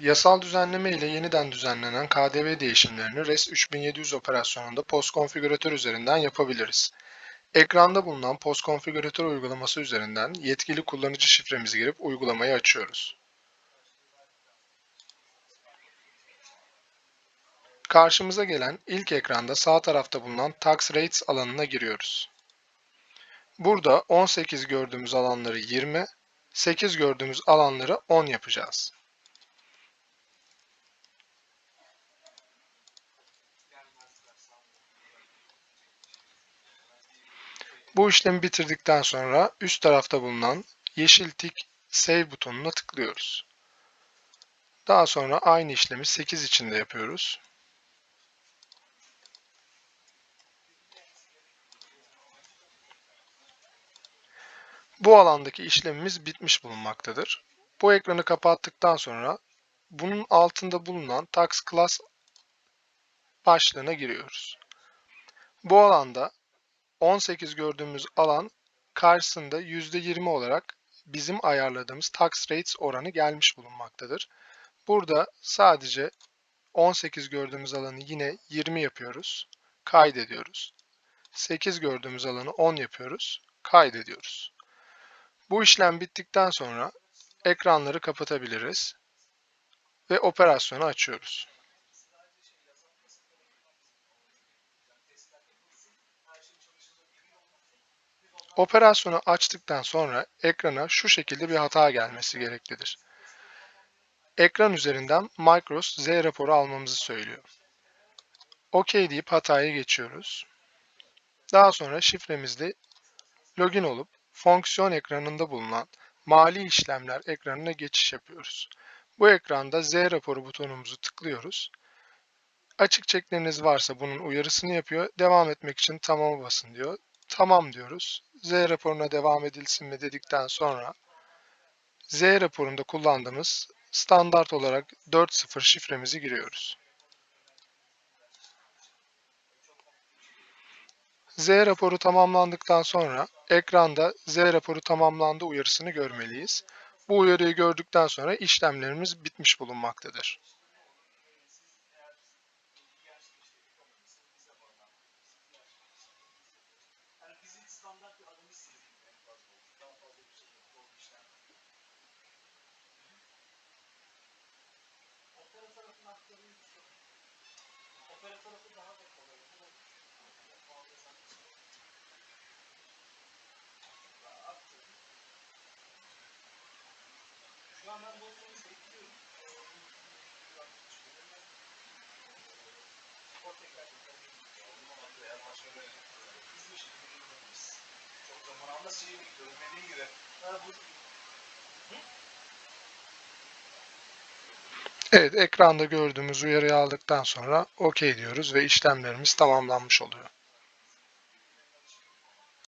yasal düzenleme ile yeniden düzenlenen KDV değişimlerini RES 3700 operasyonunda post konfigüratör üzerinden yapabiliriz. Ekranda bulunan post konfigüratör uygulaması üzerinden yetkili kullanıcı şifremizi girip uygulamayı açıyoruz. Karşımıza gelen ilk ekranda sağ tarafta bulunan Tax Rates alanına giriyoruz. Burada 18 gördüğümüz alanları 20, 8 gördüğümüz alanları 10 yapacağız. Bu işlemi bitirdikten sonra üst tarafta bulunan yeşil tik Save butonuna tıklıyoruz. Daha sonra aynı işlemi 8 için de yapıyoruz. Bu alandaki işlemimiz bitmiş bulunmaktadır. Bu ekranı kapattıktan sonra bunun altında bulunan Tax Class başlığına giriyoruz. Bu alanda 18 gördüğümüz alan karşısında %20 olarak bizim ayarladığımız tax rates oranı gelmiş bulunmaktadır. Burada sadece 18 gördüğümüz alanı yine 20 yapıyoruz. Kaydediyoruz. 8 gördüğümüz alanı 10 yapıyoruz. Kaydediyoruz. Bu işlem bittikten sonra ekranları kapatabiliriz ve operasyonu açıyoruz. Operasyonu açtıktan sonra ekrana şu şekilde bir hata gelmesi gereklidir. Ekran üzerinden Micros Z raporu almamızı söylüyor. OK deyip hatayı geçiyoruz. Daha sonra şifremizle login olup fonksiyon ekranında bulunan mali işlemler ekranına geçiş yapıyoruz. Bu ekranda Z raporu butonumuzu tıklıyoruz. Açık çekleriniz varsa bunun uyarısını yapıyor. Devam etmek için tamam'a basın diyor. Tamam diyoruz. Z raporuna devam edilsin mi dedikten sonra Z raporunda kullandığımız standart olarak 4.0 şifremizi giriyoruz. Z raporu tamamlandıktan sonra ekranda Z raporu tamamlandı uyarısını görmeliyiz. Bu uyarıyı gördükten sonra işlemlerimiz bitmiş bulunmaktadır. Standart bir adımı sildik en fazla olur. Daha fazla bir şey yok. Doğru işlem. Opera tarafını aktarıyı tutalım. Opera tarafı daha da kolay. Bu da pahalı sanki. Daha aktarım. Şu an ben bozmayı bekliyorum. Tekrar tekrar eğer bir şekilde gidebiliriz. Çok zaman almaz şeyi bekliyorum dediğim gibi. Ha, bu... Evet, ekranda gördüğümüz uyarıyı aldıktan sonra OK diyoruz ve işlemlerimiz tamamlanmış oluyor.